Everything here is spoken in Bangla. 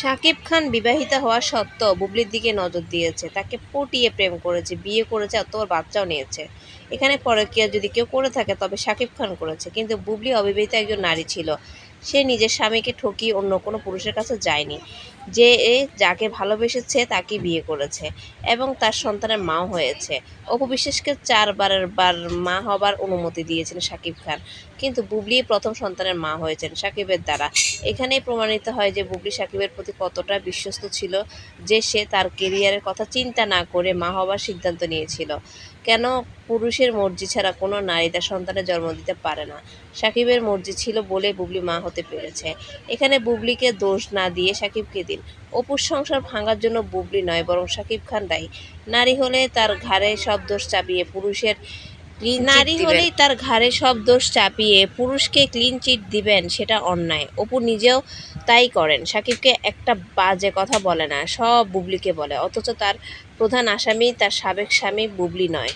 শাকিব খান বিবাহিত হওয়া সত্ত্বেও বুবলির দিকে নজর দিয়েছে। তাকে পটিয়ে প্রেম করেছে, বিয়ে করেছে আর তোর বাচ্চাও নিয়েছে। এখানে পরকীয়া যদি কেউ করে থাকে, তবে শাকিব খান করেছে। কিন্তু বুবলি অবিবাহিত একজন নারী ছিল। সে নিজের স্বামীকে ঠকিয়ে অন্য কোনো পুরুষের কাছে যায়নি। যে যাকে ভালোবেসেছে তাকে বিয়ে করেছে এবং তার সন্তানের মাও হয়েছে। অপু বিশ্বাসকে চারবারের বার মা হবার অনুমতি দিয়েছেন শাকিব খান। কিন্তু বুবলি প্রথম সন্তানের মা হয়েছেন শাকিবের দ্বারা। এখানেই প্রমাণিত হয় যে বুবলি সাকিবের প্রতি কতটা বিশ্বস্ত ছিল যে সে তার কেরিয়ারের কথা চিন্তা না করে মা হবার সিদ্ধান্ত নিয়েছিল। কেন পুরুষের মর্জি ছাড়া কোনো নারী তার সন্তানের জন্ম দিতে পারে না? সাকিবের মর্জি ছিল বলে বুবলি মা হতে পেরেছে। এখানে বুবলিকে দোষ না দিয়ে সাকিবকে দিন। অপুর সংসার ভাঙার জন্য বুবলি নয় বরং সাকিব খান দায়ী। নারী হলে তার ঘাড়ে সব দোষ চাপিয়ে পুরুষের নারী হলেই তার ঘাড়ে সব দোষ চাপিয়ে পুরুষকে ক্লিন চিট দিবেন সেটা অন্যায়। অপু নিজেও তাই করেন। সাকিবকে একটা বাজে কথা বলে না সব বুবলিকে বলে। অথচ তার প্রধান আসামি তার সাবেক স্বামী বুবলি নয়।